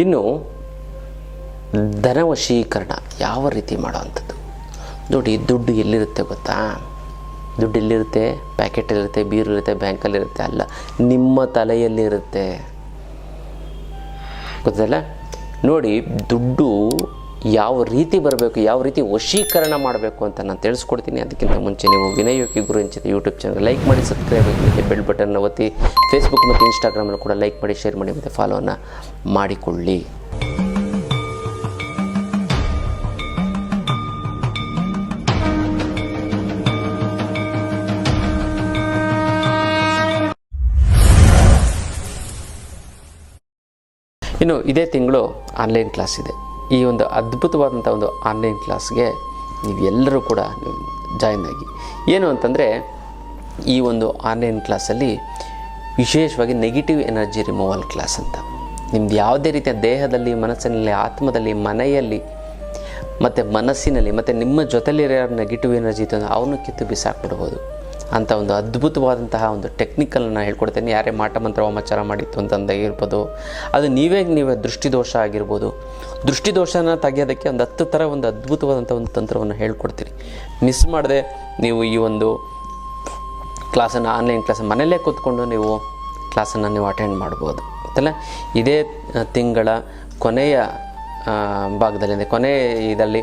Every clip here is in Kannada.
ಇನ್ನು ಧನವಶೀಕರಣ ಯಾವ ರೀತಿ ಮಾಡೋವಂಥದ್ದು? ನೋಡಿ, ದುಡ್ಡು ಎಲ್ಲಿರುತ್ತೆ ಗೊತ್ತಾ? ದುಡ್ಡು ಎಲ್ಲಿರುತ್ತೆ? ಪ್ಯಾಕೆಟಲ್ಲಿರುತ್ತೆ ಬೀರಲ್ಲಿರುತ್ತೆ ಬ್ಯಾಂಕಲ್ಲಿರುತ್ತೆ ಅಲ್ಲ ನಿಮ್ಮ ತಲೆಯಲ್ಲಿರುತ್ತೆ ಗೊತ್ತಲ್ಲ ನೋಡಿ, ದುಡ್ಡು ಯಾವ ರೀತಿ ಬರಬೇಕು, ಯಾವ ರೀತಿ ವಶೀಕರಣ ಮಾಡಬೇಕು ಅಂತ ನಾನು ತಿಳಿಸ್ಕೊಡ್ತೀನಿ. ಅದಕ್ಕಿಂತ ಮುಂಚೆ ನೀವು ವಿನಯೋಗಿ ಯೋಗಿ ಗುರು ಎಂಚಿತ ಯೂಟ್ಯೂಬ್ ಚಾನಲ್ ಲೈಕ್ ಮಾಡಿ ಸಬ್ಸ್ಕ್ರೈಬ್ ಆಗಿ ಬೆಲ್ ಬಟನ್ ಒತ್ತಿ ಫೇಸ್ಬುಕ್ ಮತ್ತು ಇನ್ಸ್ಟಾಗ್ರಾಮಲ್ಲಿ ಕೂಡ ಲೈಕ್ ಮಾಡಿ ಶೇರ್ ಮಾಡಿ, ಮತ್ತು ಫಾಲೋವನ್ನು ಮಾಡಿಕೊಳ್ಳಿ. ಇನ್ನು ಇದೇ ತಿಂಗಳು ಆನ್ಲೈನ್ ಕ್ಲಾಸ್ ಇದೆ. ಈ ಒಂದು ಅದ್ಭುತವಾದಂಥ ಒಂದು ಆನ್ಲೈನ್ ಕ್ಲಾಸ್ಗೆ ನೀವು ಎಲ್ಲರೂ ಕೂಡ ಜಾಯಿನ್ ಆಗಿ. ಏನು ಅಂತಂದರೆ, ಈ ಒಂದು ಆನ್ಲೈನ್ ಕ್ಲಾಸಲ್ಲಿ ವಿಶೇಷವಾಗಿ ನೆಗೆಟಿವ್ ಎನರ್ಜಿ ರಿಮೂವಲ್ ಕ್ಲಾಸ್ ಅಂತ. ನಿಮ್ದು ಯಾವುದೇ ರೀತಿಯ ದೇಹದಲ್ಲಿ, ಮನಸ್ಸಿನಲ್ಲಿ, ಆತ್ಮದಲ್ಲಿ, ಮನೆಯಲ್ಲಿ, ಮತ್ತು ಮನಸ್ಸಿನಲ್ಲಿ, ಮತ್ತು ನಿಮ್ಮ ಜೊತೆಲಿರೋ ನೆಗೆಟಿವ್ ಎನರ್ಜಿ ಇತ್ತು ಅವನು ಕಿತ್ತು ಬಿಸಾಕ್ಬಿಡ್ಬೋದು ಅಂತ ಒಂದು ಅದ್ಭುತವಾದಂತಹ ಒಂದು ಟೆಕ್ನಿಕಲನ್ನು ಹೇಳ್ಕೊಡ್ತೇನೆ. ಯಾರೇ ಮಾಟ ಮಂತ್ರ ವಾಮಾಚಾರ ಮಾಡಿತ್ತು ಅಂತಂದ ಇರ್ಬೋದು. ಅದು ನೀವೇ ನೀವೇ ದೃಷ್ಟಿದೋಷ ಆಗಿರ್ಬೋದು. ದೃಷ್ಟಿದೋಷನ ತೆಗೆಯೋದಕ್ಕೆ ಒಂದು ಹತ್ತು ಥರ ಒಂದು ಅದ್ಭುತವಾದಂಥ ಒಂದು ತಂತ್ರವನ್ನು ಹೇಳ್ಕೊಡ್ತೀನಿ ಮಿಸ್ ಮಾಡದೆ ನೀವು ಈ ಒಂದು ಕ್ಲಾಸನ್ನು ಆನ್ಲೈನ್ ಕ್ಲಾಸ್ ಮನೆಯಲ್ಲೇ ಕೂತ್ಕೊಂಡು ನೀವು ಕ್ಲಾಸನ್ನು ನೀವು ಅಟೆಂಡ್ ಮಾಡ್ಬೋದು. ಗೊತ್ತಲ್ಲ ಇದೇ ತಿಂಗಳ ಕೊನೆಯ ಭಾಗದಲ್ಲಿ ಅಂದರೆ ಕೊನೆ ಇದರಲ್ಲಿ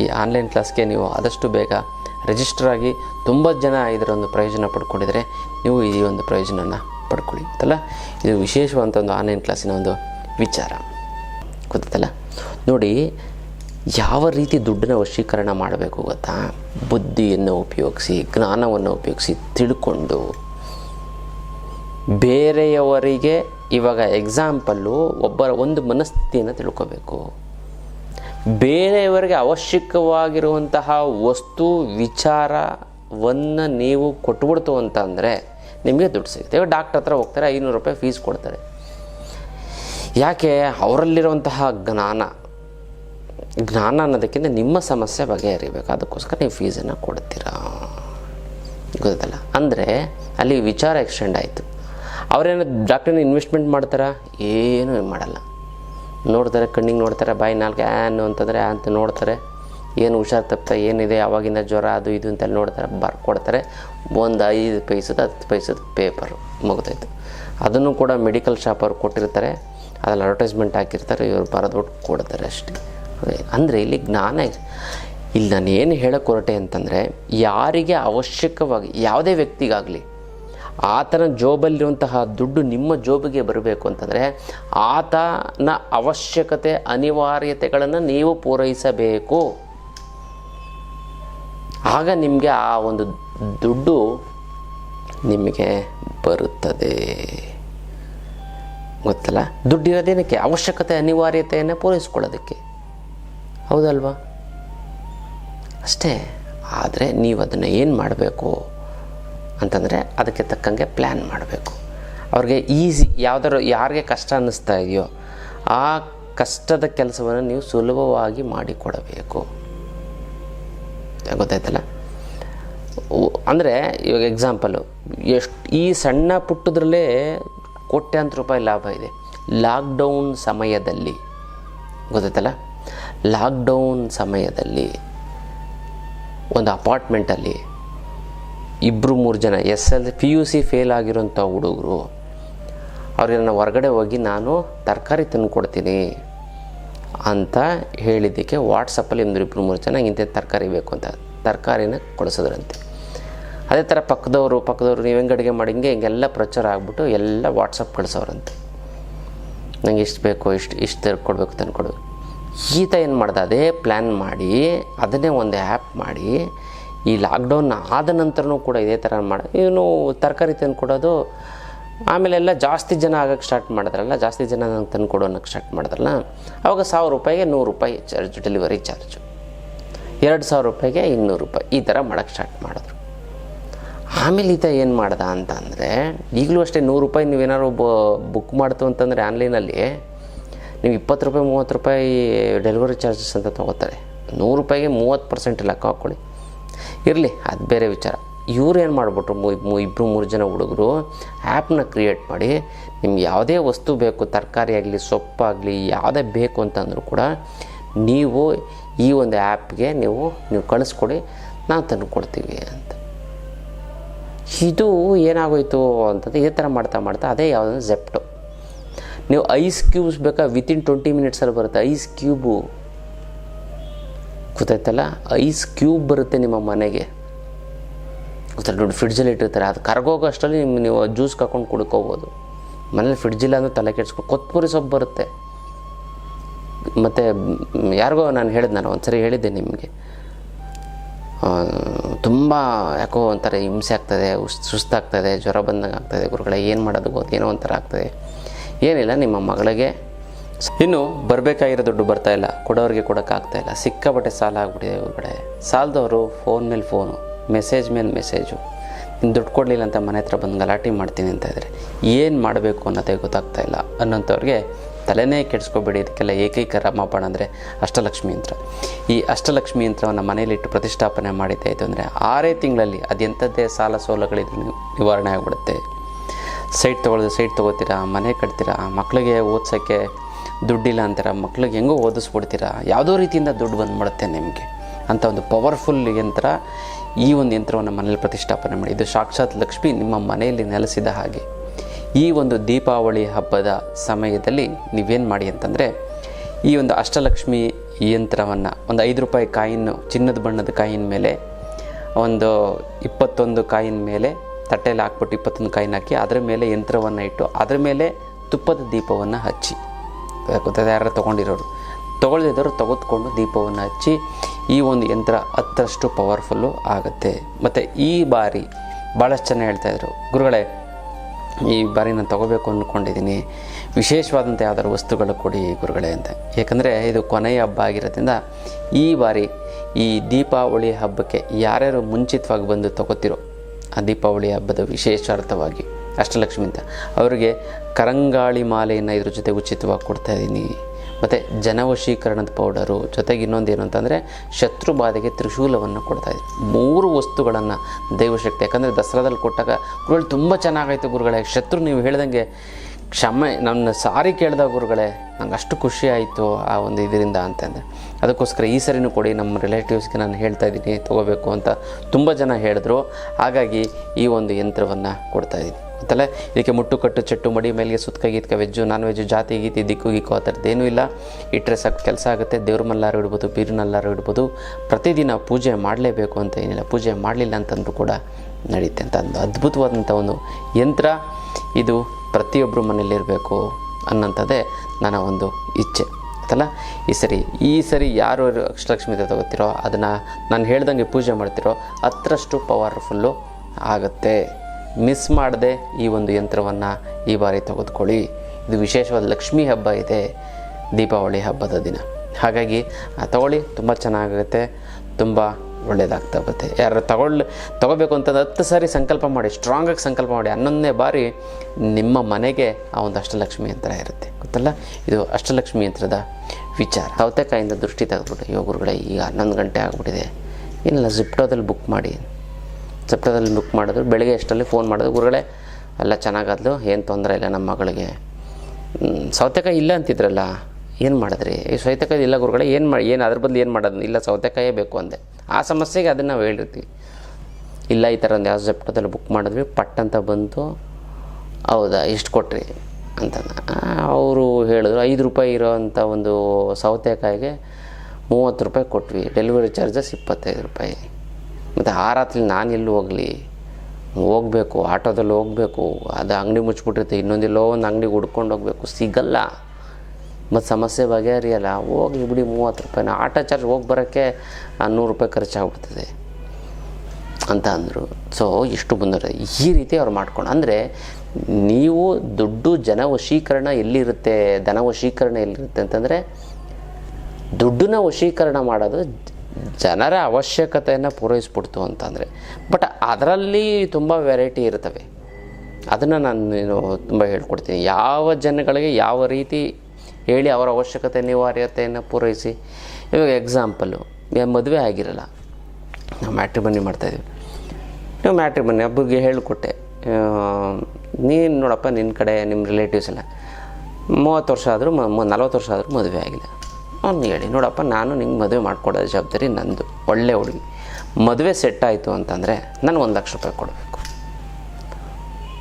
ಈ ಆನ್ಲೈನ್ ಕ್ಲಾಸ್ಗೆ ನೀವು ಆದಷ್ಟು ಬೇಗ ರಿಜಿಸ್ಟರ್ ಆಗಿ ತುಂಬ ಜನ ಇದರ ಒಂದು ಪ್ರಯೋಜನ ಪಡ್ಕೊಂಡಿದ್ರೆ ನೀವು ಈ ಒಂದು ಪ್ರಯೋಜನನ ಪಡ್ಕೊಳ್ಳಿ, ಗೊತ್ತಲ್ಲ? ಇದು ವಿಶೇಷವಾದಂಥ ಒಂದು ಆನ್ಲೈನ್ ಕ್ಲಾಸಿನ ಒಂದು ವಿಚಾರ. ಗೊತ್ತಲ್ಲ ನೋಡಿ, ಯಾವ ರೀತಿ ದುಡ್ಡನ್ನ ವಶೀಕರಣ ಮಾಡಬೇಕು ಗೊತ್ತಾ? ಬುದ್ಧಿಯನ್ನು ಉಪಯೋಗಿಸಿ, ಜ್ಞಾನವನ್ನು ಉಪಯೋಗಿಸಿ ತಿಳ್ಕೊಂಡು ಬೇರೆಯವರಿಗೆ ಇವಾಗ ಎಕ್ಸಾಂಪಲ್ಲು ಒಬ್ಬರ ಒಂದು ಮನಸ್ಥಿತಿಯನ್ನು ತಿಳ್ಕೋಬೇಕು. ಬೇರೆಯವರಿಗೆ ಅವಶ್ಯಕವಾಗಿರುವಂತಹ ವಸ್ತು ವಿಚಾರವನ್ನು ನೀವು ಕೊಟ್ಬಿಡ್ತು ಅಂತ ಅಂದರೆ ನಿಮಗೆ ದುಡ್ಡು ಸಿಗುತ್ತೆ. ಡಾಕ್ಟರ್ ಹತ್ರ ಹೋಗ್ತಾರೆ, ಐನೂರು ರೂಪಾಯಿ ಫೀಸ್ ಕೊಡ್ತಾರೆ. ಯಾಕೆ? ಅವರಲ್ಲಿರುವಂತಹ ಜ್ಞಾನ ಜ್ಞಾನ ಅನ್ನೋದಕ್ಕಿಂತ ನಿಮ್ಮ ಸಮಸ್ಯೆ ಬಗೆಹರಿಬೇಕು. ಅದಕ್ಕೋಸ್ಕರ ನೀವು ಫೀಸನ್ನು ಕೊಡ್ತೀರಾ? ಗೊತ್ತಲ್ಲ? ಅಂದರೆ ಅಲ್ಲಿ ವಿಚಾರ ಎಕ್ಸ್ಟೆಂಡ್ ಆಯಿತು. ಅವರೇನು ಡಾಕ್ಟ್ರನ್ನ ಇನ್ವೆಸ್ಟ್ಮೆಂಟ್ ಮಾಡ್ತಾರಾ? ಏನೂ ಮಾಡಲ್ಲ. ನೋಡ್ತಾರೆ, ಕಣ್ಣಿಗೆ ನೋಡ್ತಾರೆ, ಬಾಯಿ ನಾಲ್ಕು ಆ್ಯನ್ ಅಂತಂದರೆ ಅಂತ ನೋಡ್ತಾರೆ. ಏನು ಹುಷಾರು ತಪ್ಪ ಏನಿದೆ, ಅವಾಗಿಂದ ಜ್ವರ ಅದು ಇದು ಅಂತೆಲ್ಲ ನೋಡ್ತಾರೆ. ಬರ್ಕೊಡ್ತಾರೆ ಒಂದು ಐದು ಪೈಸದ, ಹತ್ತು ಪೈಸದ ಪೇಪರು ಮುಗ್ದೋಯ್ತು ಅದನ್ನು ಕೂಡ ಮೆಡಿಕಲ್ ಶಾಪವ್ರು ಕೊಟ್ಟಿರ್ತಾರೆ. ಅದ್ರಲ್ಲಿ ಅಡ್ವರ್ಟೈಸ್ಮೆಂಟ್ ಹಾಕಿರ್ತಾರೆ. ಇವರು ಬರೆದ್ಬಿಟ್ಟು ಕೊಡ್ತಾರೆ ಅಷ್ಟೇ. ಅಂದರೆ ಇಲ್ಲಿ ಜ್ಞಾನ. ಇಲ್ಲಿ ನಾನು ಏನು ಹೇಳಕ್ಕೆ ಹೊರಟೆ ಅಂತಂದರೆ, ಯಾರಿಗೆ ಅವಶ್ಯಕವಾಗಿ, ಯಾವುದೇ ವ್ಯಕ್ತಿಗಾಗಲಿ ಆತನ ಜೋಬಲ್ಲಿರುವಂತಹ ದುಡ್ಡು ನಿಮ್ಮ ಜೋಬಿಗೆ ಬರಬೇಕು ಅಂತಂದರೆ ಆತನ ಅವಶ್ಯಕತೆ, ಅನಿವಾರ್ಯತೆಗಳನ್ನು ನೀವು ಪೂರೈಸಬೇಕು. ಆಗ ನಿಮಗೆ ಆ ಒಂದು ದುಡ್ಡು ನಿಮಗೆ ಬರುತ್ತದೆ. ಗೊತ್ತಲ್ಲ? ದುಡ್ಡು ಇರೋದೇನಕ್ಕೆ ಅವಶ್ಯಕತೆ, ಅನಿವಾರ್ಯತೆಯನ್ನು ಪೂರೈಸ್ಕೊಳ್ಳೋದಕ್ಕೆ. ಹೌದಲ್ವಾ? ಅಷ್ಟೇ. ಆದರೆ ನೀವು ಅದನ್ನು ಏನು ಮಾಡಬೇಕು? ಅಂತಂದರೆ ಅದಕ್ಕೆ ತಕ್ಕಂಗೆ ಪ್ಲ್ಯಾನ್ ಮಾಡಬೇಕು. ಅವ್ರಿಗೆ ಈಸಿ ಯಾವ್ದಾರು ಯಾರಿಗೆ ಕಷ್ಟ ಅನ್ನಿಸ್ತಾ ಇದೆಯೋ ಆ ಕಷ್ಟದ ಕೆಲಸವನ್ನು ನೀವು ಸುಲಭವಾಗಿ ಮಾಡಿಕೊಡಬೇಕು. ಗೊತ್ತಾಯ್ತಲ್ಲ? ಅಂದರೆ ಇವಾಗ ಎಕ್ಸಾಂಪಲು ಎಷ್ಟು ಈ ಸಣ್ಣ ಪುಟ್ಟದ್ರಲ್ಲೇ ಕೋಟ್ಯಾಂತರ ರೂಪಾಯಿ ಲಾಭ ಇದೆ. ಲಾಕ್ಡೌನ್ ಸಮಯದಲ್ಲಿ. ಗೊತ್ತಾಯ್ತಲ್ಲ? ಲಾಕ್ಡೌನ್ ಸಮಯದಲ್ಲಿ ಒಂದು ಅಪಾರ್ಟ್ಮೆಂಟಲ್ಲಿ ಇಬ್ಬರು ಮೂರು ಜನ, S L, P U C fail ಆಗಿರೋಂಥ ಹುಡುಗರು. ಅವ್ರಿಗೆ ನಾನು ಹೊರಗಡೆ ಹೋಗಿ ನಾನು ತರಕಾರಿ ತಂದು ಕೊಡ್ತೀನಿ ಅಂತ ಹೇಳಿದ್ದಕ್ಕೆ ವಾಟ್ಸಪ್ಪಲ್ಲಿ ಒಂದು ಇಬ್ಬರು ಮೂರು ಜನ ಇಂಥ ತರಕಾರಿ ಬೇಕು ಅಂತ. ತರಕಾರಿನ ಕೊಡಿಸಿದ್ರಂತೆ. ಅದೇ ಥರ ಪಕ್ಕದವರು ಪಕ್ಕದವರು ನೀವು ಹೆಂಗೆ ಅಡುಗೆ ಮಾಡಿ, ಹಿಂಗೆ ಹಿಂಗೆಲ್ಲ ಪ್ರಚಾರ ಆಗಿಬಿಟ್ಟು ಎಲ್ಲ ವಾಟ್ಸಪ್ ಕಳಿಸೋರಂತೆ ನಂಗೆ ಇಷ್ಟು ಬೇಕು, ಇಷ್ಟು ಇಷ್ಟು ಕೊಡಬೇಕು, ತಂದ್ಕೊಡು. ಈತ ಏನು ಮಾಡ್ದೆ, ಅದೇ ಪ್ಲ್ಯಾನ್ ಮಾಡಿ, ಅದನ್ನೇ ಒಂದು ಆ್ಯಪ್ ಮಾಡಿ ಈ ಲಾಕ್ಡೌನ್ ಆದ ನಂತರನೂ ಕೂಡ ಇದೇ ಥರ ಮಾಡಿ ಇವನು ತರಕಾರಿ ತಂದು ಕೊಡೋದು ಆಮೇಲೆಲ್ಲ ಜಾಸ್ತಿ ಜನ ಆಗಕ್ಕೆ ಸ್ಟಾರ್ಟ್ ಮಾಡಿದ್ರಲ್ಲ, ಜಾಸ್ತಿ ಜನ ನಂಗೆ ತಂದು ಕೊಡೋನಕ್ಕೆ ಸ್ಟಾರ್ಟ್ ಮಾಡಿದ್ರಲ್ಲ, ಅವಾಗ ಸಾವಿರ ರೂಪಾಯಿಗೆ ನೂರು ರೂಪಾಯಿ ಚಾರ್ಜ್ ಡೆಲಿವರಿ ಚಾರ್ಜು ಎರಡು ಸಾವಿರ ರೂಪಾಯಿಗೆ ಇನ್ನೂರು ರೂಪಾಯಿ, ಈ ಥರ ಮಾಡೋಕ್ಕೆ ಸ್ಟಾರ್ಟ್ ಮಾಡಿದ್ರು. ಆಮೇಲೆ ಈತ ಏನು ಮಾಡ್ದ ಅಂತ ಅಂದರೆ, ಈಗಲೂ ಅಷ್ಟೇ ನೂರು ರೂಪಾಯಿ ನೀವೇನಾದ್ರು ಬುಕ್ ಮಾಡ್ತು ಅಂತಂದರೆ ಆನ್ಲೈನಲ್ಲಿ ನೀವು ಇಪ್ಪತ್ತು ರೂಪಾಯಿ, ಮೂವತ್ತು ರೂಪಾಯಿ ಡೆಲಿವರಿ ಚಾರ್ಜಸ್ ಅಂತ ತೊಗೋತಾರೆ. ನೂರು ರೂಪಾಯಿಗೆ ಮೂವತ್ತು ಪರ್ಸೆಂಟ್ ಲೆಕ್ಕ ಹಾಕ್ಕೊಳ್ಳಿ ಇರಲಿ, ಅದು ಬೇರೆ ವಿಚಾರ. ಇವ್ರು ಏನು ಮಾಡಿಬಿಟ್ರು ಇಬ್ಬರು ಮೂರು ಜನ ಹುಡುಗರು ಆ್ಯಪ್ನ ಕ್ರಿಯೇಟ್ ಮಾಡಿ, ನಿಮ್ಗೆ ಯಾವುದೇ ವಸ್ತು ಬೇಕು, ತರಕಾರಿ ಆಗಲಿ ಸೊಪ್ಪಾಗಲಿ ಯಾವುದೇ ಬೇಕು ಅಂತಂದರೂ ಕೂಡ ನೀವು ಈ ಒಂದು ಆ್ಯಪ್ಗೆ ನೀವು ನೀವು ಕಳಿಸ್ಕೊಡಿ ನಾವು ತಂದು ಕೊಡ್ತೀವಿ ಅಂತ. ಇದು ಏನಾಗೋಯಿತು ಅಂತಂದರೆ ಇದೇ ಥರ ಮಾಡ್ತಾ ಮಾಡ್ತಾ ಅದೇ ಯಾವುದಂದ್ರೆ ಜೆಪ್ಟು ನೀವು ಐಸ್ ಕ್ಯೂಬ್ಸ್ ಬೇಕಾ ವಿತಿನ್ ಟ್ವೆಂಟಿ ಮಿನಿಟ್ಸಲ್ಲಿ ಬರುತ್ತೆ ಐಸ್ ಕ್ಯೂಬು ಗೊತ್ತಾಯ್ತಲ್ಲ? ಐಸ್ ಕ್ಯೂಬ್ ಬರುತ್ತೆ ನಿಮ್ಮ ಮನೆಗೆ. ಗೊತ್ತಾ? ದೊಡ್ಡ ಫ್ರಿಡ್ಜಲ್ಲಿ ಇಟ್ಟಿರ್ತಾರೆ. ಅದು ಕರ್ಗೋಗೋ ಅಷ್ಟರಲ್ಲಿ ನಿಮ್ಮ ನೀವು ಜ್ಯೂಸ್ ಕಾಕೊಂಡು ಕುಡ್ಕೋಬೋದು. ಮನೇಲಿ ಫ್ರಿಡ್ಜಿಲ್ಲ ಅಂದರೆ ತಲೆ ಕೆಡ್ಸ್ಕೊಂಡು ಕೊತ್ತಂಬರಿ ಸೊಪ್ಪು ಬರುತ್ತೆ. ಮತ್ತು ಯಾರಿಗೋ ನಾನು ಹೇಳಿದೆ ನಾನು ಒಂದ್ಸರಿ ಹೇಳಿದ್ದೆ ನಿಮಗೆ. ತುಂಬ ಯಾಕೋ ಒಂಥರ ಹಿಂಸೆ ಆಗ್ತದೆ ಸುಸ್ತಾಗ್ತದೆ, ಜ್ವರ ಬಂದಂಗೆ ಆಗ್ತದೆ, ಗುರುಗಳೇ, ಏನು ಮಾಡೋದು ಗೊತ್ತೇನೋ ಒಂಥರ ಆಗ್ತದೆ. ಏನಿಲ್ಲ, ನಿಮ್ಮ ಮಗಳಿಗೆ ಇನ್ನು ಬರಬೇಕಾಗಿರೋ ದುಡ್ಡು ಬರ್ತಾ ಇಲ್ಲ. ಕೊಡೋರಿಗೆ ಕೊಡೋಕ್ಕಾಗ್ತಾ ಇಲ್ಲ. ಸಿಕ್ಕಾಪಟ್ಟೆ ಸಾಲ ಆಗ್ಬಿಟ್ಟಿದೆ ಗುರುಗಳೇ ಸಾಲದವರು ಫೋನ್ ಮೇಲೆ ಫೋನು ಮೆಸೇಜ್ ಮೇಲೆ ಮೆಸೇಜು ನೀನು ದುಡ್ಡು ಕೊಡಲಿಲ್ಲ ಅಂತ ಮನೆ ಹತ್ರ ಬಂದು ಗಲಾಟೆ ಮಾಡ್ತೀನಿ ಅಂತ ಇದ್ದಾರೆ ಏನು ಮಾಡಬೇಕು ಅನ್ನೋದೇ ಗೊತ್ತಾಗ್ತಾ ಇಲ್ಲ. ಅನ್ನೋಂಥವ್ರಿಗೆ ತಲೆನೇ ಕೆಡಿಸ್ಕೊಬೇಡಿ. ಇದಕ್ಕೆಲ್ಲ ಏಕೈಕ ರಾಮಬಾಣ ಅಂದರೆ ಅಷ್ಟಲಕ್ಷ್ಮಿ ಯಂತ್ರ. ಈ ಅಷ್ಟಲಕ್ಷ್ಮಿ ಯಂತ್ರವನ್ನು ಮನೆಯಲ್ಲಿಟ್ಟು ಪ್ರತಿಷ್ಠಾಪನೆ ಮಾಡಿದ್ದಾಯಿತು ಅಂದರೆ ಆರೇ ತಿಂಗಳಲ್ಲಿ ಅದೆಂಥದ್ದೇ ಸಾಲ ಸೋಲಗಳಿದ್ರು ನಿವಾರಣೆ ಆಗಿಬಿಡುತ್ತೆ. ಸೈಟ್ ತೊಗೊಳ್ಳೋದು ಸೈಟ್ ತೊಗೋತೀರಾ, ಮನೆ ಕಟ್ತೀರಾ ಮಕ್ಕಳಿಗೆ ಓದ್ಸೋಕ್ಕೆ ದುಡ್ಡಿಲ್ಲ ಅಂತೀರ, ಮಕ್ಳಿಗೆ ಹೆಂಗೋ ಓದಿಸ್ಬಿಡ್ತೀರಾ, ಯಾವುದೋ ರೀತಿಯಿಂದ ದುಡ್ಡು ಬಂದುಬಿಡುತ್ತೆ ನಿಮಗೆ ಅಂತ ಒಂದು ಪವರ್ಫುಲ್ ಯಂತ್ರ ಈ ಒಂದು ಯಂತ್ರವನ್ನು ಮನೇಲಿ ಪ್ರತಿಷ್ಠಾಪನೆ ಮಾಡಿ. ಇದು ಸಾಕ್ಷಾತ್ ಲಕ್ಷ್ಮಿ ನಿಮ್ಮ ಮನೆಯಲ್ಲಿ ನೆಲೆಸಿದ ಹಾಗೆ. ಈ ಒಂದು ದೀಪಾವಳಿ ಹಬ್ಬದ ಸಮಯದಲ್ಲಿ ನೀವೇನು ಮಾಡಿ ಅಂತಂದರೆ, ಈ ಒಂದು ಅಷ್ಟಲಕ್ಷ್ಮಿ ಯಂತ್ರವನ್ನು ಒಂದು ಐದು ರೂಪಾಯಿ ಕಾಯಿನ್ನು, ಚಿನ್ನದ ಬಣ್ಣದ ಕಾಯಿನ ಮೇಲೆ, ಒಂದು ಇಪ್ಪತ್ತೊಂದು ಕಾಯಿನ ಮೇಲೆ ತಟ್ಟೆಯಲ್ಲಿ ಹಾಕ್ಬಿಟ್ಟು ಇಪ್ಪತ್ತೊಂದು ಕಾಯಿನ ಹಾಕಿ ಅದರ ಮೇಲೆ ಯಂತ್ರವನ್ನು ಇಟ್ಟು, ಅದರ ಮೇಲೆ ತುಪ್ಪದ ದೀಪವನ್ನು ಹಚ್ಚಿ. ಗೊತ್ತಾದ ಯಾರು ತೊಗೊಂಡಿರೋರು. ತೊಗೊಳ್ದಿದ್ದವರು ತೆಗೆದುಕೊಂಡು ದೀಪವನ್ನು ಹಚ್ಚಿ ಈ ಒಂದು ಯಂತ್ರ ಹತ್ತರಷ್ಟು ಪವರ್ಫುಲ್ಲು ಆಗುತ್ತೆ. ಮತ್ತು ಈ ಬಾರಿ ಭಾಳಷ್ಟು ಜನ ಹೇಳ್ತಾಯಿದ್ರು ಗುರುಗಳೇ, ಈ ಬಾರಿ ನಾನು ತೊಗೋಬೇಕು ಅಂದ್ಕೊಂಡಿದ್ದೀನಿ. ವಿಶೇಷವಾದಂಥ ಯಾವ್ದಾದ್ರು ವಸ್ತುಗಳು ಕೊಡಿ ಗುರುಗಳೇ ಅಂತ. ಏಕೆಂದರೆ ಇದು ಕೊನೆಯ ಹಬ್ಬ ಆಗಿರೋದ್ರಿಂದ ಈ ಬಾರಿ ಈ ದೀಪಾವಳಿ ಹಬ್ಬಕ್ಕೆ ಯಾರ್ಯಾರು ಮುಂಚಿತವಾಗಿ ಬಂದು ತಗೋತಿರೋ, ಆ ದೀಪಾವಳಿ ಹಬ್ಬದ ವಿಶೇಷಾರ್ಥವಾಗಿ ಅಷ್ಟಲಕ್ಷ್ಮಿ ಅಂತ ಅವರಿಗೆ ಕರಂಗಾಳಿ ಮಾಲೆಯನ್ನು ಇದ್ರ ಜೊತೆ ಉಚಿತವಾಗಿ ಕೊಡ್ತಾಯಿದ್ದೀನಿ ಮತ್ತು ಜನವಶೀಕರಣದ ಪೌಡರು, ಜೊತೆಗೆ ಇನ್ನೊಂದು ಏನು ಅಂತಂದರೆ ಶತ್ರು ಬಾಧೆಗೆ ತ್ರಿಶೂಲವನ್ನು ಕೊಡ್ತಾಯಿದ್ದೀನಿ ಮೂರು ವಸ್ತುಗಳನ್ನು ದೈವಶಕ್ತಿ, ಯಾಕಂದರೆ ದಸರಾದಲ್ಲಿ ಕೊಟ್ಟಾಗ ಗುರುಗಳು ತುಂಬ ಚೆನ್ನಾಗಾಯಿತು ಗುರುಗಳೇ. ಶತ್ರು ನೀವು ಹೇಳ್ದಂಗೆ ಕ್ಷಮೆ, ನನ್ನ ಸಾರಿ ಕೇಳಿದ ಗುರುಗಳೇ ನಂಗೆ ಅಷ್ಟು ಖುಷಿ ಆಯಿತು ಆ ಒಂದು ಇದರಿಂದ ಅಂತಂದರೆ ಅದಕ್ಕೋಸ್ಕರ ಈ ಸರಿನೂ ಕೊಡಿ, ನಮ್ಮ ರಿಲೇಟಿವ್ಸ್ಗೆ ನಾನು ಹೇಳ್ತಾ ಇದ್ದೀನಿ, ತೊಗೋಬೇಕು ಅಂತ ತುಂಬ ಜನ ಹೇಳಿದ್ರು. ಹಾಗಾಗಿ ಈ ಒಂದು ಯಂತ್ರವನ್ನು ಕೊಡ್ತಾಯಿದ್ದೀನಿ ಅಂತಲ್ಲ ಇದಕ್ಕೆ ಮುಟ್ಟು ಕಟ್ಟು, ಚೆಟ್ಟು ಮಡಿ ಮೇಲೆ ಸುತ್ತಕ ಗೀತ್ಕ, ವೆಜ್ಜು, ನಾನ್ ವೆಜ್ಜು, ಜಾತಿ, ಗೀತಿ, ದಿಕ್ಕು, ಗಿಕ್ಕು ಆ ಥರದ್ದೇನೂ ಇಲ್ಲ. ಇಟ್ಟರೆ ಸಾಕು, ಕೆಲಸ ಆಗುತ್ತೆ, ದೇವ್ರ ಮಲ್ಲಾರು ಇಡ್ಬೋದು ಬೀರಿನಲ್ಲಾರು ಇಡ್ಬೋದು. ಪ್ರತಿದಿನ ಪೂಜೆ ಮಾಡಲೇಬೇಕು ಅಂತ ಏನಿಲ್ಲ, ಪೂಜೆ ಮಾಡಲಿಲ್ಲ ಅಂತಂದ್ರೂ ಕೂಡ ನಡೆಯುತ್ತೆ ಅಂತ ಒಂದು ಅದ್ಭುತವಾದಂಥ ಒಂದು ಯಂತ್ರ. ಇದು ಪ್ರತಿಯೊಬ್ಬರು ಮನೇಲಿರಬೇಕು ಅನ್ನೋಂಥದ್ದೇ ನನ್ನ ಒಂದು ಇಚ್ಛೆ. ಆಯ್ತಲ್ಲ? ಈ ಸರಿ ಈ ಸರಿ ಯಾರು ಅಷ್ಟಲಕ್ಷ್ಮಿ ತಗೋತಿರೋ ಅದನ್ನು ನಾನು ಹೇಳ್ದಂಗೆ ಪೂಜೆ ಮಾಡ್ತಿರೋ ಹತ್ತರಷ್ಟು ಪವರ್ಫುಲ್ಲು ಆಗುತ್ತೆ. ಮಿಸ್ ಮಾಡದೆ ಈ ಒಂದು ಯಂತ್ರವನ್ನು ಈ ಬಾರಿ ತೆಗೆದುಕೊಳ್ಳಿ. ಇದು ವಿಶೇಷವಾದ ಲಕ್ಷ್ಮೀ ಹಬ್ಬ ಇದೆ, ದೀಪಾವಳಿ ಹಬ್ಬದ ದಿನ. ಹಾಗಾಗಿ ತಗೊಳ್ಳಿ, ತುಂಬ ಚೆನ್ನಾಗುತ್ತೆ. ತುಂಬ ಒಳ್ಳೆಯದಾಗ್ತಾ ಹೋಗುತ್ತೆ ಯಾರು ತಗೊಳ್ಳಿ, ತಗೋಬೇಕು ಅಂತಂದು ಹತ್ತು ಸಾರಿ ಸಂಕಲ್ಪ ಮಾಡಿ ಸ್ಟ್ರಾಂಗಾಗಿ ಸಂಕಲ್ಪ ಮಾಡಿ, ಹನ್ನೊಂದನೇ ಬಾರಿ ನಿಮ್ಮ ಮನೆಗೆ ಆ ಒಂದು ಅಷ್ಟಲಕ್ಷ್ಮಿ ಯಂತ್ರ ಇರುತ್ತೆ. ಗೊತ್ತಲ್ಲ? ಇದು ಅಷ್ಟಲಕ್ಷ್ಮಿ ಯಂತ್ರದ ವಿಚಾರ. ಸೌತೆಕಾಯಿಂದ ದೃಷ್ಟಿ ತೆಗೆದ್ಬಿಟ್ಟು ಯೋಗುರುಗಳೇ ಈಗ ಹನ್ನೊಂದು ಗಂಟೆ ಆಗಿಬಿಟ್ಟಿದೆ. ಏನಿಲ್ಲ ಜಿಪ್ಟೋದಲ್ಲಿ ಬುಕ್ ಮಾಡಿ. ಜಿಪ್ಟೋದಲ್ಲಿ ಬುಕ್ ಮಾಡಿದ್ರು, ಬೆಳಗ್ಗೆ ಎಷ್ಟರಲ್ಲಿ ಫೋನ್ ಮಾಡಿದ್ರು, ಗುರುಗಳೇ, ಎಲ್ಲ ಚೆನ್ನಾಗಾದ್ಲು, ಏನು ತೊಂದರೆ ಇಲ್ಲ ನಮ್ಮ ಮಗಳಿಗೆ. ಸೌತೆಕಾಯಿ ಇಲ್ಲ ಅಂತಿದ್ರಲ್ಲ? ಏನು ಮಾಡಿದ್ರಿ? ಈ ಸೌತೆಕಾಯಿ ಇಲ್ಲ ಗುರುಗಳೇ, ಏನು ಮಾಡಿ ಏನು ಅದ್ರ ಬದಲು ಏನು ಮಾಡೋದು? ಇಲ್ಲ ಸೌತೆಕಾಯೇ ಬೇಕು ಅಂದೆ. ಆ ಸಮಸ್ಯೆಗೆ ಅದನ್ನು ನಾವು ಹೇಳಿರ್ತೀವಿ. ಇಲ್ಲ, ಈ ಥರ ಒಂದು ಯಾವ ಸೆಪ್ಟದಲ್ಲಿ ಬುಕ್ ಮಾಡಿದ್ವಿ, ಪಟ್ ಅಂತ ಬಂತು. ಹೌದಾ, ಇಷ್ಟು ಕೊಟ್ರಿ ಅಂತ ಅವರು ಹೇಳಿದ್ರು, ಐದು ರೂಪಾಯಿ ಇರೋವಂಥ ಒಂದು ಸೌತೆಕಾಯಿಗೆ ಮೂವತ್ತು ರೂಪಾಯಿ ಕೊಟ್ವಿ. ಡೆಲಿವರಿ ಚಾರ್ಜಸ್ ಇಪ್ಪತ್ತೈದು ರೂಪಾಯಿ. ಮತ್ತು ಆ ರಾತ್ರಿ ನಾನು ಎಲ್ಲಿ ಹೋಗಲಿ. ಹೋಗಬೇಕು, ಆಟೋದಲ್ಲಿ ಹೋಗಬೇಕು, ಅದು ಅಂಗಡಿ ಮುಚ್ಚಿಬಿಟ್ಟಿರುತ್ತೆ ಇನ್ನೊಂದಿಲ್ಲೋ ಒಂದು ಅಂಗಡಿಗೆ ಹುಡ್ಕೊಂಡು ಹೋಗಬೇಕು, ಸಿಗಲ್ಲ. ಮತ್ತು ಸಮಸ್ಯೆ ಬಗೆಹರಿಯಲ್ಲ ಹೋಗಿ ಬಿಡಿ ಮೂವತ್ತು ರೂಪಾಯಿನ ಆಟೋ ಚಾರ್ಜ್ ಹೋಗಿ ಬರೋಕ್ಕೆ ನೂರು ರೂಪಾಯಿ ಖರ್ಚಾಗ್ಬಿಡ್ತದೆ. ಅಂತ ಅಂದರು. ಸೊ ಇಷ್ಟು ಬಂದರೆ ಈ ರೀತಿ ಅವ್ರು ಮಾಡ್ಕೊಂಡು, ಅಂದರೆ ನೀವು ದುಡ್ಡು ಜನ ವಶೀಕರಣ ಎಲ್ಲಿರುತ್ತೆ ಧನ ವಶೀಕರಣ ಎಲ್ಲಿರುತ್ತೆ ಅಂತಂದರೆ ದುಡ್ಡನ್ನ ವಶೀಕರಣ ಮಾಡೋದು ಜನರ ಅವಶ್ಯಕತೆಯನ್ನು ಪೂರೈಸ್ಬಿಡ್ತು ಅಂತಂದರೆ. ಬಟ್ ಅದರಲ್ಲಿ ತುಂಬ ವೆರೈಟಿ ಇರ್ತವೆ. ಅದನ್ನು ನಾನು ತುಂಬ ಹೇಳ್ಕೊಡ್ತೀನಿ. ಯಾವ ಜನಗಳಿಗೆ ಯಾವ ರೀತಿ ಹೇಳಿ ಅವರ ಅವಶ್ಯಕತೆ ನಿವಾರ್ಯತೆಯನ್ನು ಪೂರೈಸಿ. ಇವಾಗ ಎಕ್ಸಾಂಪಲು ಮದುವೆ ಆಗಿರಲ್ಲ. ನಾವು ಮ್ಯಾಟ್ರಿಮನಿ ಮಾಡ್ತಾಯಿದ್ವಿ ನೀವು ಮ್ಯಾಟ್ರಿಮನಿ ಹಬ್ಬಗೆ ಹೇಳಿಕೊಟ್ಟೆ. ನೀನು ನೋಡಪ್ಪ ನಿನ್ನ ಕಡೆ ನಿಮ್ಮ ರಿಲೇಟಿವ್ಸ್ ಎಲ್ಲ. ಮೂವತ್ತು ವರ್ಷ ಆದರೂ ನಲ್ವತ್ತು ವರ್ಷ ಆದರೂ ಮದುವೆ ಆಗಿಲ್ಲ ಅವ್ನು ಹೇಳಿ, ನೋಡಪ್ಪ, ನಾನು ನಿಂಗೆ ಮದುವೆ ಮಾಡ್ಕೊಡೋದು ಜವಾಬ್ದಾರಿ ನಂದು. ಒಳ್ಳೆ ಹುಡುಗಿ. ಮದುವೆ ಸೆಟ್ ಆಯಿತು ಅಂತಂದರೆ ನಾನು ಒಂದು ಲಕ್ಷ ರೂಪಾಯಿ ಕೊಡಬೇಕು.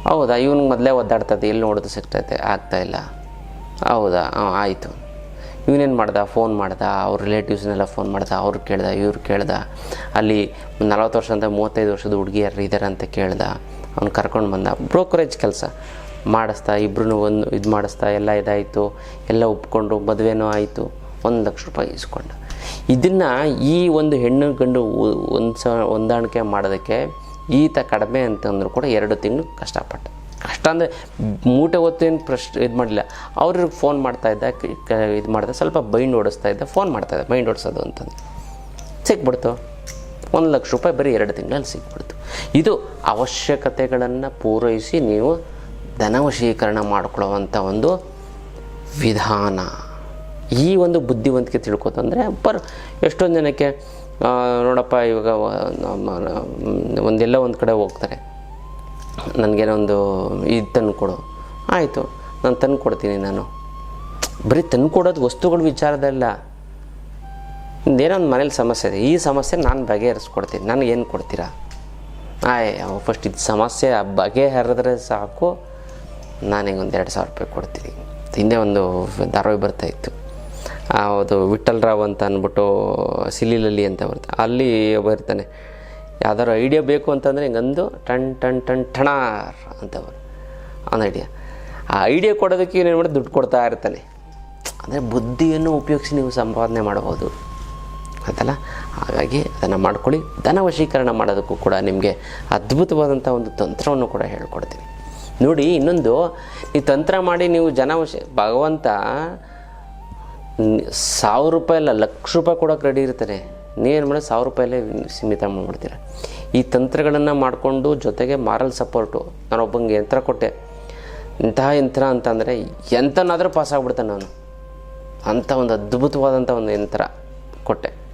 ಹೌದಾ? ಇವ್ನಿಗೆ ಮೊದಲೇ ಒದ್ದಾಡ್ತದೆ, ಎಲ್ಲಿ ನೋಡೋದು ಸಿಗ್ತೈತೆ ಆಗ್ತಾಯಿಲ್ಲ ಹೌದಾ? ಹಾಂ, ಆಯಿತು. ಇವನೇನು ಮಾಡ್ದ? ಫೋನ್ ಮಾಡ್ದ? ಅವ್ರ ರಿಲೇಟಿವ್ಸ್ನೆಲ್ಲ ಫೋನ್ ಮಾಡ್ದ? ಅವ್ರು ಕೇಳ್ದ? ಇವ್ರು ಕೇಳ್ದ? ಅಲ್ಲಿ ನಲ್ವತ್ತು ವರ್ಷ ಅಂತ ಮೂವತ್ತೈದು ವರ್ಷದ ಹುಡುಗಿಯರು ಇದ್ದಾರೆ ಅಂತ ಕೇಳ್ದ? ಅವ್ನು ಕರ್ಕೊಂಡು ಬಂದ. ಬ್ರೋಕರೇಜ್ ಕೆಲಸ. ಮಾಡಿಸ್ತಾ ಇಬ್ರು ಒಂದು ಇದು ಮಾಡಿಸ್ತಾ ಎಲ್ಲ ಇದಾಯಿತು. ಎಲ್ಲ ಒಪ್ಕೊಂಡು ಮದುವೆನೂ ಆಯಿತು. ಒಂದು ಲಕ್ಷ ರೂಪಾಯಿ ಇಸ್ಕೊಂಡ. ಇದನ್ನು ಈ ಒಂದು ಹೆಣ್ಣು ಗಂಡು ಒಂದು ಸ ಹೊಂದಾಣಿಕೆ ಮಾಡೋದಕ್ಕೆ ಈತ ಕಡಿಮೆ ಅಂತಂದ್ರು ಕೂಡ ಎರಡು ತಿಂಗಳು ಕಷ್ಟಪಟ್ಟ. ಕಷ್ಟ ಅಂದರೆ ಮೂಟೆ ಹೊತ್ತೇನು ಪ್ರಶ್ನೆ ಇದು ಮಾಡಲಿಲ್ಲ ಅವ್ರಿಗೆ ಫೋನ್ ಮಾಡ್ತಾ ಇದ್ದ ಇದು ಮಾಡ್ದೆ, ಸ್ವಲ್ಪ ಬೈಂಡ್ ಓಡಿಸ್ತಾ ಇದ್ದ ಫೋನ್ ಮಾಡ್ತಾ ಇದ್ದ ಬೈಂಡ್ ಓಡಿಸೋದು ಅಂತಂದು. ಸಿಕ್ಬಿಡ್ತು. ಒಂದು ಲಕ್ಷ ರೂಪಾಯಿ ಬರೀ ಎರಡು ತಿಂಗಳಲ್ಲಿ ಸಿಕ್ಬಿಡ್ತು. ಇದು ಅವಶ್ಯಕತೆಗಳನ್ನು ಪೂರೈಸಿ ನೀವು ಧನವಶೀಕರಣ ಮಾಡ್ಕೊಳ್ಳುವಂಥ ಒಂದು ವಿಧಾನ. ಈ ಒಂದು ಬುದ್ಧಿವಂತಿಕೆ ತಿಳ್ಕೊತಂದರೆ ಪರ್ ಎಷ್ಟೊಂದು ಜನಕ್ಕೆ ನೋಡಪ್ಪ ಇವಾಗ ಒಂದೆಲ್ಲ ಒಂದು ಕಡೆ ಹೋಗ್ತಾರೆ. ನನಗೇನೋ ಒಂದು ಇದು ತಂದು ಕೊಡು. ಆಯಿತು, ನಾನು ತಂದು ಕೊಡ್ತೀನಿ ನಾನು. ಬರೀ ತಂದು ಕೊಡೋದು ವಸ್ತುಗಳ ವಿಚಾರದಲ್ಲ. ಏನೋ ಒಂದು ಮನೇಲಿ ಸಮಸ್ಯೆ ಇದೆ. ಈ ಸಮಸ್ಯೆ ನಾನು ಬಗೆಹರಿಸ್ಕೊಡ್ತೀನಿ. ನನಗೆ ಏನು ಕೊಡ್ತೀರಾ? ಆಯ್ ಫಸ್ಟ್ ಇದು ಸಮಸ್ಯೆ ಬಗೆಹರಿದ್ರೆ ಸಾಕು. ನಾನೀಗ ಒಂದು ಎರಡು ಸಾವಿರ ರೂಪಾಯಿ ಕೊಡ್ತೀನಿ. ಹಿಂದೆ ಒಂದು ಧಾರಾವಾಹಿ ಬರ್ತಾ ಇತ್ತು. ಅದು ವಿಠಲ್ ರಾವ್ ಅಂತ ಅಂದ್ಬಿಟ್ಟು, ಸಿಲಿಲಲ್ಲಿ ಅಂತ ಬರುತ್ತೆ. ಅಲ್ಲಿ ಒಬ್ಬ ಇರ್ತಾನೆ. ಯಾವ್ದಾದ್ರು ಐಡಿಯಾ ಬೇಕು ಅಂತಂದರೆ ಹಿಂಗಂದು ಟನ್ ಟನ್ ಟನ್ ಟಣಾರ್ ಅಂತ ಅವನು ಐಡಿಯಾ ಆ ಐಡಿಯಾ ಕೊಡೋದಕ್ಕೆ ಏನೇನು ಮಾಡಿ ದುಡ್ಡು ಕೊಡ್ತಾ ಇರ್ತಾನೆ ಅಂದರೆ ಬುದ್ಧಿಯನ್ನು ಉಪಯೋಗಿಸಿ ನೀವು ಸಂಪಾದನೆ ಮಾಡಬಹುದು. ಆಯ್ತಲ್ಲ? ಹಾಗಾಗಿ ಅದನ್ನು ಮಾಡ್ಕೊಳ್ಳಿ. ಧನ ವಶೀಕರಣ ಮಾಡೋದಕ್ಕೂ ಕೂಡ ನಿಮಗೆ ಅದ್ಭುತವಾದಂಥ ಒಂದು ತಂತ್ರವನ್ನು ಕೂಡ ಹೇಳ್ಕೊಡ್ತೀನಿ. ನೋಡಿ, ಇನ್ನೊಂದು, ಈ ತಂತ್ರ ಮಾಡಿ ನೀವು ಜನ ವಶ ಭಗವಂತ, ಸಾವಿರ ರೂಪಾಯಿ ಅಲ್ಲ, ಲಕ್ಷ ರೂಪಾಯಿ ಕೂಡ ರೆಡಿ ಇರ್ತಾರೆ. ನೀವೇನು ಮಾಡಿ ಸಾವಿರ ರೂಪಾಯಲ್ಲೇ ಸೀಮಿತ ಮಾಡ್ಬಿಡ್ತೀರ? ಈ ತಂತ್ರಗಳನ್ನು ಮಾಡಿಕೊಂಡು ಜೊತೆಗೆ ಮಾರಲ್ ಸಪೋರ್ಟು ನಾನು ಒಬ್ಬಂಗೆ ಯಂತ್ರ ಕೊಟ್ಟೆ. ಇಂತಹ ಯಂತ್ರ ಅಂತಂದರೆ ಎಂತನಾದರೂ ಪಾಸ್ ಆಗ್ಬಿಡ್ತೇನೆ ನಾನು. ಅಂಥ ಒಂದು ಅದ್ಭುತವಾದಂಥ ಒಂದು ಯಂತ್ರ ಕೊಟ್ಟೆ.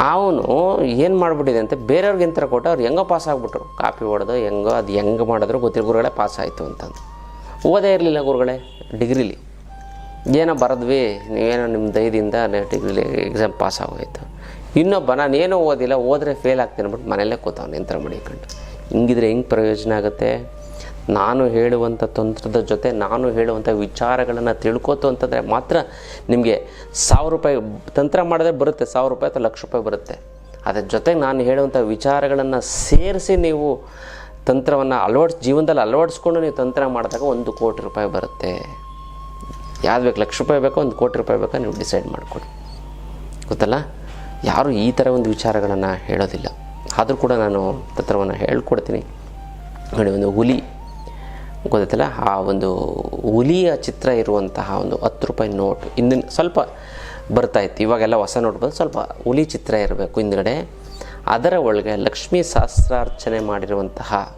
ಅವನು ಏನು ಮಾಡಿಬಿಟ್ಟಿದೆ ಅಂತ ಬೇರೆಯವ್ರಿಗೆ ಯಂತ್ರ ಕೊಟ್ಟು ಅವ್ರು ಹೆಂಗೋ ಪಾಸ್ ಆಗಿಬಿಟ್ರು. ಕಾಪಿ ಹೊಡೆದು ಹೆಂಗೋ, ಅದು ಹೆಂಗೆ ಮಾಡಿದ್ರು ಗೊತ್ತಿರೋ ಗುರುಗಳೇ ಪಾಸ್ ಆಯಿತು ಅಂತಂದು. ಓದೇ ಇರಲಿಲ್ಲ ಗುರುಗಳೇ ಡಿಗ್ರಿಲಿ ಏನೋ ಬರೆದ್ವಿ, ನೀವೇನೋ ನಿಮ್ಮ ದಯದಿಂದ ನೆಟ್ ಎಕ್ಸಾಮ್ ಪಾಸ್ ಆಗೋಯ್ತು. ಇನ್ನೊಬ್ಬ ನಾನು ಏನೂ ಓದಿಲ್ಲ, ಓದ್ರೆ ಫೇಲ್ ಆಗ್ತೀನಿ ಅಂದ್ಬಿಟ್ಟು ಮನೆಯಲ್ಲೇ ಕೂತವ್ನು, ನಿಂತರ ಮಡಿಕೊಂಡು ಹಿಂಗಿದ್ರೆ ಹೆಂಗೆ ಪ್ರಯೋಜನ ಆಗುತ್ತೆ? ನಾನು ಹೇಳುವಂಥ ತಂತ್ರದ ಜೊತೆ, ನಾನು ಹೇಳುವಂಥ ವಿಚಾರಗಳನ್ನು ತಿಳ್ಕೋತು ಅಂತಂದರೆ ಮಾತ್ರ ನಿಮಗೆ ಸಾವಿರ ರೂಪಾಯಿ, ತಂತ್ರ ಮಾಡಿದ್ರೆ ಬರುತ್ತೆ, ಸಾವಿರ ರೂಪಾಯಿ ಅಥವಾ ಲಕ್ಷ ರೂಪಾಯಿ ಬರುತ್ತೆ. ಅದ್ರ ಜೊತೆಗೆ ನಾನು ಹೇಳುವಂಥ ವಿಚಾರಗಳನ್ನು ಸೇರಿಸಿ ನೀವು ತಂತ್ರವನ್ನು ಅಳವಡಿಸ್, ಜೀವನದಲ್ಲಿ ಅಳವಡಿಸ್ಕೊಂಡು ನೀವು ತಂತ್ರ ಮಾಡಿದಾಗ ಒಂದು ಕೋಟಿ ರೂಪಾಯಿ ಬರುತ್ತೆ. ಯಾವ್ದು ಬೇಕು, ಲಕ್ಷ ರೂಪಾಯಿ ಬೇಕೋ ಒಂದು ಕೋಟಿ ರೂಪಾಯಿ ಬೇಕೋ ನೀವು ಡಿಸೈಡ್ ಮಾಡ್ಕೊಳ್ಳಿ. ಗೊತ್ತಲ್ಲ? ಯಾರು ಈ ಥರ ಒಂದು ವಿಚಾರಗಳನ್ನು ಹೇಳೋದಿಲ್ಲ. ಆದರೂ ಕೂಡ ನಾನು ತತ್ರವನ್ನು ಹೇಳ್ಕೊಡ್ತೀನಿ. ನೋಡಿ, ಒಂದು ಹುಲಿ ಗೊತ್ತಲ್ಲ ಆ ಒಂದು ಹುಲಿಯ ಚಿತ್ರ ಇರುವಂತಹ ಒಂದು ಹತ್ತು ರೂಪಾಯಿ ನೋಟ್ ಹಿಂದಿನ ಸ್ವಲ್ಪ ಬರ್ತಾ ಇತ್ತು. ಇವಾಗೆಲ್ಲ ಹೊಸ ನೋಟ್ ಬಂದು ಸ್ವಲ್ಪ ಹುಲಿ ಚಿತ್ರ ಇರಬೇಕು ಹಿಂದ್ಗಡೆ ಅದರ ಒಳಗೆ ಲಕ್ಷ್ಮೀ ಸಹಸ್ರಾರ್ಚನೆ ಮಾಡಿರುವಂತಹ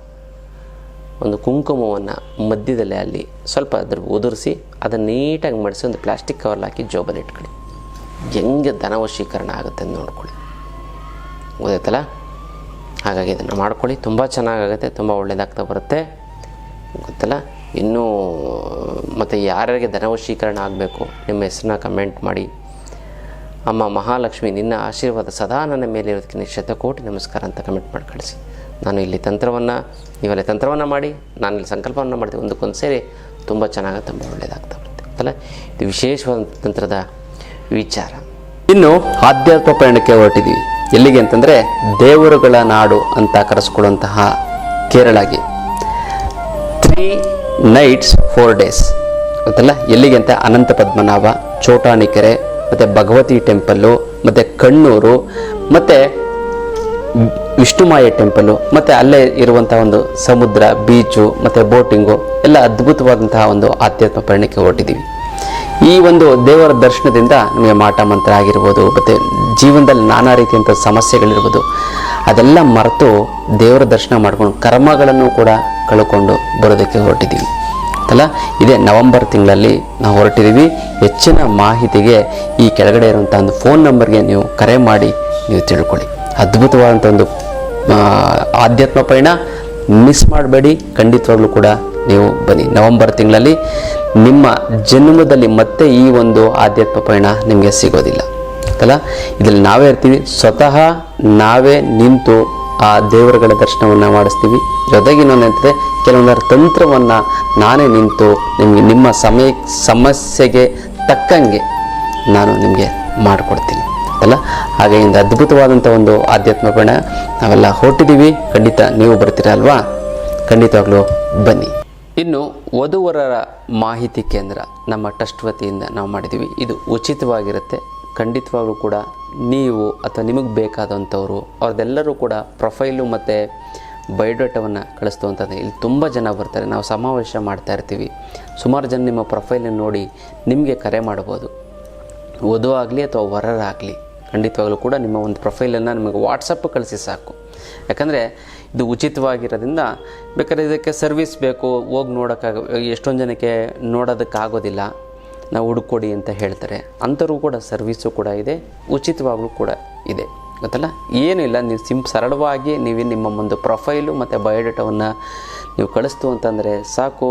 ಒಂದು ಕುಂಕುಮವನ್ನು ಮಧ್ಯದಲ್ಲಿ ಅಲ್ಲಿ ಸ್ವಲ್ಪ ಅದ್ರ ಉದುರಿಸಿ ಅದನ್ನು ನೀಟಾಗಿ ಮಡಿಸಿ ಒಂದು ಪ್ಲಾಸ್ಟಿಕ್ ಕವರ್ಲ್ಲಿ ಹಾಕಿ ಜೋಬಲ್ಲಿ ಇಟ್ಕೊಳ್ಳಿ. ಹೆಂಗೆ ಧನವಶೀಕರಣ ಆಗುತ್ತೆ ಅಂತ ನೋಡ್ಕೊಳ್ಳಿ. ಗೊತ್ತಾಯ್ತಲ್ಲ? ಹಾಗಾಗಿ ಇದನ್ನು ಮಾಡ್ಕೊಳ್ಳಿ. ತುಂಬ ಚೆನ್ನಾಗಾಗುತ್ತೆ, ತುಂಬ ಒಳ್ಳೆಯದಾಗ್ತಾ ಬರುತ್ತೆ. ಗೊತ್ತಲ್ಲ? ಇನ್ನೂ, ಮತ್ತು ಯಾರ್ಯಾರಿಗೆ ಧನವಶೀಕರಣ ಆಗಬೇಕು, ನಿಮ್ಮ ಹೆಸರನ್ನ ಕಮೆಂಟ್ ಮಾಡಿ. ಅಮ್ಮ ಮಹಾಲಕ್ಷ್ಮಿ ನಿನ್ನ ಆಶೀರ್ವಾದ ಸದಾ ನನ್ನ ಮೇಲೆ ಇರೋದಕ್ಕೆ ನಿನ್ನ ಶತಕೋಟಿ ನಮಸ್ಕಾರ ಅಂತ ಕಮೆಂಟ್ ಮಾಡಿ ಕಳಿಸಿ. ನಾನು ಇಲ್ಲಿ ತಂತ್ರವನ್ನು, ನೀವಲ್ಲಿ ತಂತ್ರವನ್ನು ಮಾಡಿ ನಾನು ಇಲ್ಲಿ ಸಂಕಲ್ಪವನ್ನು ಮಾಡ್ತೀವಿ. ಒಂದಕ್ಕೊಂದು ಸೇರಿ ತುಂಬ ಚೆನ್ನಾಗಿ ತುಂಬ ಒಳ್ಳೆಯದಾಗ್ತಾ ಬರುತ್ತೆ. ಅಲ್ಲ, ಇದು ವಿಶೇಷವಾದ ತಂತ್ರದ ವಿಚಾರ. ಇನ್ನು ಆಧ್ಯಾತ್ಮ ಪಯಣಕ್ಕೆ ಹೊರಟಿದ್ದೀವಿ ಎಲ್ಲಿಗೆ ಅಂತಂದರೆ, ದೇವರುಗಳ ನಾಡು ಅಂತ ಕರೆಸ್ಕೊಳ್ಳುವಂತಹ ಕೇರಳಗೆ. ತ್ರೀ ನೈಟ್ಸ್ ಫೋರ್ ಡೇಸ್ ಗೊತ್ತಲ್ಲ? ಎಲ್ಲಿಗೆ ಅಂತ? ಅನಂತ ಪದ್ಮನಾಭ, ಚೋಟಾಣಿಕೆರೆ, ಮತ್ತು ಭಗವತಿ ಟೆಂಪಲ್ಲು ಮತ್ತು ಕಣ್ಣೂರು, ಮತ್ತು ವಿಷ್ಣುಮಾಯ ಟೆಂಪಲ್ಲು ಮತ್ತು ಅಲ್ಲೇ ಇರುವಂಥ ಒಂದು ಸಮುದ್ರ, ಬೀಚು, ಮತ್ತು ಬೋಟಿಂಗು, ಎಲ್ಲ ಅದ್ಭುತವಾದಂತಹ ಒಂದು ಆಧ್ಯಾತ್ಮ ಪಯಣಕ್ಕೆ ಹೊರಟಿದ್ದೀವಿ. ಈ ಒಂದು ದೇವರ ದರ್ಶನದಿಂದ ನಮಗೆ ಮಾಟ ಮಂತ್ರ ಆಗಿರ್ಬೋದು, ಮತ್ತು ಜೀವನದಲ್ಲಿ ನಾನಾ ರೀತಿಯಂಥ ಸಮಸ್ಯೆಗಳಿರ್ಬೋದು, ಅದೆಲ್ಲ ಮರೆತು ದೇವರ ದರ್ಶನ ಮಾಡ್ಕೊಂಡು ಕರ್ಮಗಳನ್ನು ಕೂಡ ಕಳ್ಕೊಂಡು ಬರೋದಕ್ಕೆ ಹೊರಟಿದ್ದೀವಿ. ಅಲ್ಲ, ಇದೇ ನವೆಂಬರ್ ತಿಂಗಳಲ್ಲಿ ನಾವು ಹೊರಟಿದ್ದೀವಿ. ಹೆಚ್ಚಿನ ಮಾಹಿತಿಗೆ ಈ ಕೆಳಗಡೆ ಇರುವಂಥ ಒಂದು ಫೋನ್ ನಂಬರ್ಗೆ ನೀವು ಕರೆ ಮಾಡಿ, ನೀವು ತಿಳ್ಕೊಳ್ಳಿ. ಅದ್ಭುತವಾದಂಥ ಒಂದು ಆಧ್ಯಾತ್ಮ ಪಯಣ ಮಿಸ್ ಮಾಡಬೇಡಿ. ಖಂಡಿತವಾಗ್ಲೂ ಕೂಡ ನೀವು ಬನ್ನಿ. ನವೆಂಬರ್ ತಿಂಗಳಲ್ಲಿ ನಿಮ್ಮ ಜನ್ಮದಲ್ಲಿ ಮತ್ತೆ ಈ ಒಂದು ಆಧ್ಯಾತ್ಮ ಪಯಣ ನಿಮಗೆ ಸಿಗೋದಿಲ್ಲ. ಅಲ್ಲ? ಇದರಲ್ಲಿ ನಾವೇ ಇರ್ತೀವಿ. ಸ್ವತಃ ನಾವೇ ನಿಂತು ಆ ದೇವರುಗಳ ದರ್ಶನವನ್ನು ಮಾಡಿಸ್ತೀವಿ. ಜೊತೆಗೆ ಇನ್ನೊಂದು ಅಂತಂದರೆ ಕೆಲವೊಂದರ ತಂತ್ರವನ್ನು ನಾನೇ ನಿಂತು ನಿಮಗೆ ನಿಮ್ಮ ಸಮಯ, ಸಮಸ್ಯೆಗೆ ತಕ್ಕಂಗೆ ನಾನು ನಿಮಗೆ ಮಾಡಿಕೊಡ್ತೀನಿ. ಅಲ್ಲ? ಹಾಗೆ ಇಂದ ಅದ್ಭುತವಾದಂಥ ಒಂದು ಆಧ್ಯಾತ್ಮ ನಾವೆಲ್ಲ ಹೊರಟಿದ್ದೀವಿ. ಖಂಡಿತ ನೀವು ಬರ್ತೀರಾ ಅಲ್ವಾ? ಖಂಡಿತವಾಗ್ಲೂ ಬನ್ನಿ. ಇನ್ನು ವಧುವರರ ಮಾಹಿತಿ ಕೇಂದ್ರ ನಮ್ಮ ಟ್ರಸ್ಟ್ ವತಿಯಿಂದ ನಾವು ಮಾಡಿದ್ದೀವಿ. ಇದು ಉಚಿತವಾಗಿರುತ್ತೆ. ಖಂಡಿತವಾಗ್ಲೂ ಕೂಡ ನೀವು ಅಥವಾ ನಿಮಗೆ ಬೇಕಾದಂಥವ್ರು, ಅವ್ರದ್ದೆಲ್ಲರೂ ಕೂಡ ಪ್ರೊಫೈಲು ಮತ್ತು ಬಯೋಡಾಟವನ್ನು ಕಳಿಸ್ತುವಂಥದ್ದು ಇಲ್ಲಿ ತುಂಬ ಜನ ಬರ್ತಾರೆ. ನಾವು ಸಮಾವೇಶ ಮಾಡ್ತಾ ಇರ್ತೀವಿ. ಸುಮಾರು ಜನ ನಿಮ್ಮ ಪ್ರೊಫೈಲನ್ನು ನೋಡಿ ನಿಮಗೆ ಕರೆ ಮಾಡ್ಬೋದು. ವಧು ಆಗಲಿ ಅಥವಾ ವರರಾಗಲಿ. ಖಂಡಿತವಾಗಲೂ ಕೂಡ ನಿಮ್ಮ ಒಂದು ಪ್ರೊಫೈಲನ್ನು ನಿಮಗೆ ವಾಟ್ಸಪ್ ಕಳಿಸಿ ಸಾಕು. ಯಾಕಂದರೆ ಇದು ಉಚಿತವಾಗಿರೋದ್ರಿಂದ ಬೇಕಾದ್ರೆ ಇದಕ್ಕೆ ಸರ್ವಿಸ್ ಬೇಕು, ಹೋಗಿ ನೋಡೋಕ್ಕಾಗ ಎಷ್ಟೊಂದು ಜನಕ್ಕೆ ನೋಡೋದಕ್ಕಾಗೋದಿಲ್ಲ, ನಾವು ಹುಡುಕೊಡಿ ಅಂತ ಹೇಳ್ತಾರೆ. ಅಂಥವ್ರಿಗೂ ಕೂಡ ಸರ್ವಿಸು ಕೂಡ ಇದೆ, ಉಚಿತವಾಗಲೂ ಕೂಡ ಇದೆ. ಗೊತ್ತಲ್ಲ? ಏನೂ ಇಲ್ಲ, ನೀವು ಸಿಂಪ್ ಸರಳವಾಗಿ ನೀವು ನಿಮ್ಮ ಒಂದು ಪ್ರೊಫೈಲು ಮತ್ತು ಬಯೋಡೇಟಾವನ್ನು ನೀವು ಕಳಿಸ್ತು ಅಂತಂದರೆ ಸಾಕು.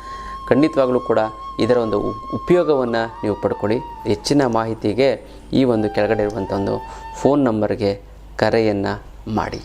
ಖಂಡಿತವಾಗ್ಲೂ ಕೂಡ ಇದರ ಒಂದು ಉಪಯೋಗವನ್ನು ನೀವು ಪಡ್ಕೊಳ್ಳಿ. ಹೆಚ್ಚಿನ ಮಾಹಿತಿಗೆ ಈ ಒಂದು ಕೆಳಗಡೆ ಇರುವಂಥ ಒಂದು ಫೋನ್ ನಂಬರ್ಗೆ ಕರೆಯನ್ನು ಮಾಡಿ.